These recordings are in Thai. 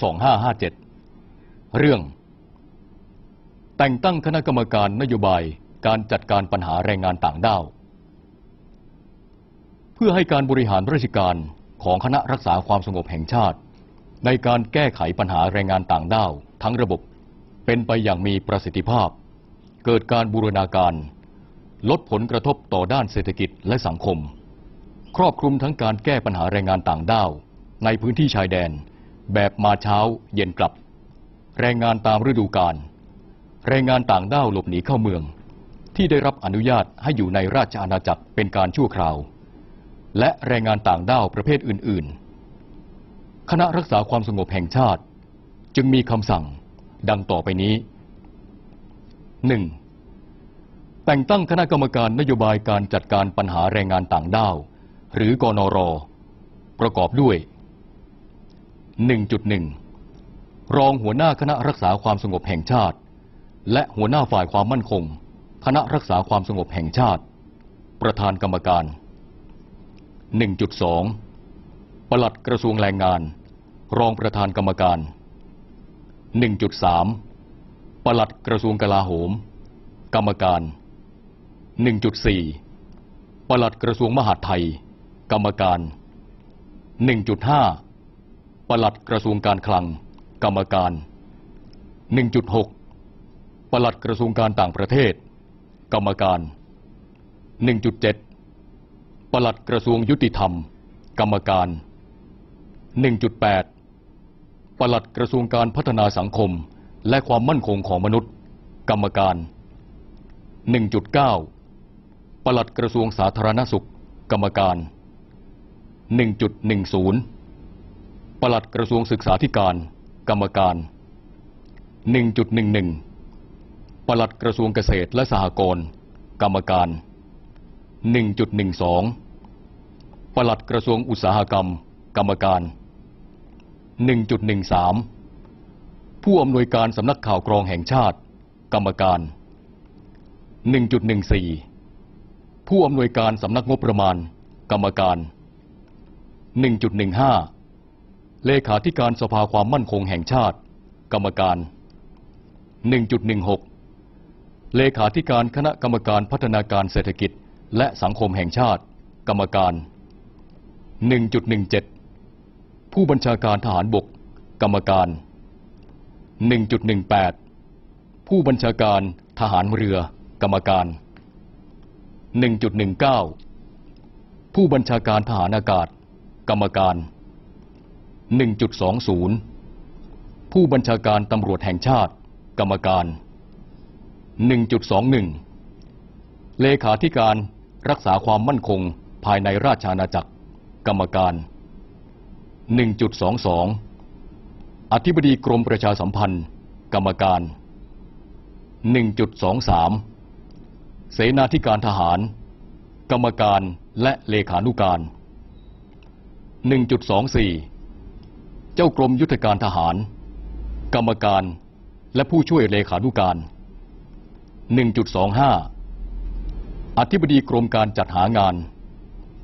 2557 เรื่อง แต่งตั้งคณะกรรมการนโยบายการจัดการปัญหาแรงงานต่างด้าว เพื่อให้การบริหารราชการของคณะรักษาความสงบแห่งชาติ ในการแก้ไขปัญหาแรงงานต่างด้าว ทั้งระบบเป็นไปอย่างมีประสิทธิภาพ เกิดการบูรณาการ ลดผลกระทบต่อด้านเศรษฐกิจและสังคม ครอบคลุมทั้งการแก้ปัญหาแรงงานต่างด้าว ในพื้นที่ชายแดน แบบมาเช้าเย็นกลับ แรงงานตามฤดูกาลแรงงานต่างด้าวหลบหนีเข้าเมือง ที่ได้รับอนุญาตให้อยู่ในราชอาณาจักรเป็นการชั่วคราว และแรงงานต่างด้าวประเภทอื่น ๆ คณะรักษาความสงบแห่งชาติ จึงมีคำสั่งดังต่อไปนี้ 1. แต่งตั้งคณะกรรมการนโยบายการจัดการปัญหาแรงงานต่างด้าว หรือกนร ประกอบด้วย 1.1 รองหัวหน้าคณะรักษาความสงบแห่งชาติ และหัวหน้าฝ่ายความมั่นคง คณะรักษาความสงบแห่งชาติ ประธานกรรมการ 1.2 ปลัดกระทรวงแรงงาน รองประธานกรรมการ 1.3 ปลัดกระทรวงกลาโหม กรรมการ 1.4 ปลัดกระทรวงมหาดไทย กรรมการ 1.5 ปลัดกระทรวงการคลัง กรรมการ 1.6 ปลัดกระทรวงการต่างประเทศ กรรมการ 1.7 ปลัดกระทรวงยุติธรรม กรรมการ 1.8 ปลัดกระทรวงการพัฒนาสังคม และความมั่นคงของมนุษย์ กรรมการ 1.9 ปลัดกระทรวงสาธารณสุข กรรมการ 1.10 ปลัดกระทรวงศึกษาธิการ กรรมการ 1.11 ปลัดกระทรวงเกษตรและสหกรณ์ กรรมการ 1.12 ปลัดกระทรวงอุตสาหกรรม กรรมการ 1.13 ผู้อำนวยการสำนักข่าวกรองแห่งชาติ กรรมการ 1.14 ผู้อำนวยการสำนักงบประมาณ กรรมการ 1.15 เลขาธิการสภาความมั่นคงแห่งชาติ กรรมการ 1.16 เลขาธิการคณะกรรมการพัฒนาการเศรษฐกิจ และสังคมแห่งชาติ กรรมการ 1.17 ผู้บัญชาการทหารบก กรรมการ 1.18 ผู้บัญชาการทหารเรือ กรรมการ 1.19 ผู้บัญชาการทหารอากาศ กรรมการ1.20 1.20 ผู้บัญชาการตำรวจแห่งชาติ กรรมการ 1.21 เลขาธิการรักษาความมั่นคงภายในราชอาณาจักร กรรมการ 1.22 อธิบดีกรมประชาสัมพันธ์ กรรมการ 1.23 เสนาธิการทหาร กรรมการและเลขานุการ 1.24 จ้ากรมยุทธการทหาร กรรมการและผู้ช่วยเลขานุการ 1.25 อธิบดีกรมการจัดหางาน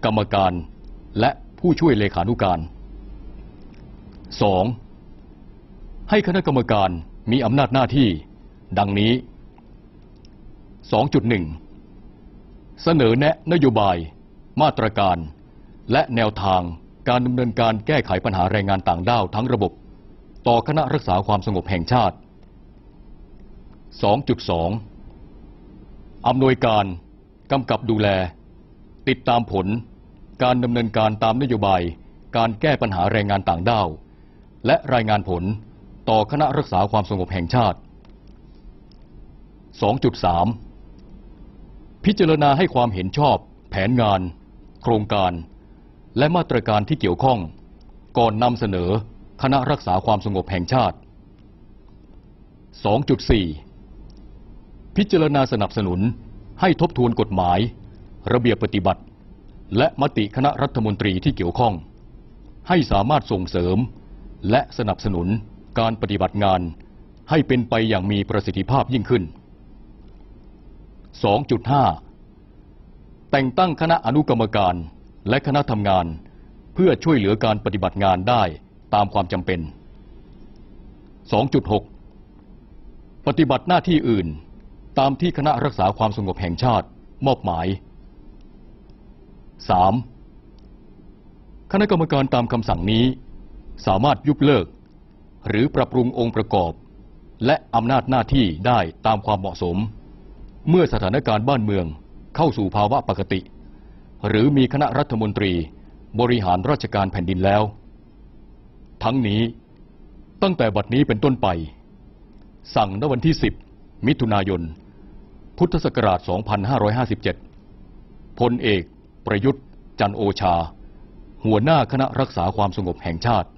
กรรมการและผู้ช่วยเลขานุการ 2. ให้คณะกรรมการมีอำนาจหน้าที่ ดังนี้ 2.1 เสนอแนะนโยบาย มาตรการ และแนวทาง การดำเนินการแก้ไขปัญหาแรงงานต่างด้าวทั้งระบบ ต่อคณะรักษาความสงบแห่งชาติ 2.2 อำนวยการกำกับดูแล ติดตามผล การดำเนินการตามนโยบาย การแก้ปัญหาแรงงานต่างด้าว และรายงานผลต่อคณะรักษาความสงบแห่งชาติ 2.3 พิจารณาให้ความเห็นชอบ แผนงาน โครงการ และมาตรการที่เกี่ยวข้อง ก่อนนำเสนอคณะรักษาความสงบแห่งชาติ 2.4 พิจารณาสนับสนุนให้ทบทวนกฎหมาย ระเบียบปฏิบัติ และมติคณะรัฐมนตรีที่เกี่ยวข้อง ให้สามารถส่งเสริม และสนับสนุนการปฏิบัติงานให้เป็นไปอย่างมีประสิทธิภาพยิ่งขึ้น 2.5 แต่งตั้งคณะอนุกรรมการ และคณะทำงาน เพื่อช่วยเหลือการปฏิบัติงานได้ตามความจำเป็น 2.6 ปฏิบัติหน้าที่อื่น ตามที่คณะรักษาความสงบแห่งชาติมอบหมาย 3. คณะกรรมการตามคำสั่งนี้ สามารถยุบเลิก หรือปรับปรุงองค์ประกอบ และอำนาจหน้าที่ได้ตามความเหมาะสม เมื่อสถานการณ์บ้านเมืองเข้าสู่ภาวะปกติ หรือมีคณะรัฐมนตรีบริหารราชการแผ่นดินแล้ว ทั้งนี้ตั้งแต่บัดนี้เป็นต้นไป สั่งณวันที่ 10 มิถุนายน พุทธศักราช 2557 พลเอก ประยุทธ์ จันโอชา หัวหน้าคณะรักษาความสงบแห่งชาติ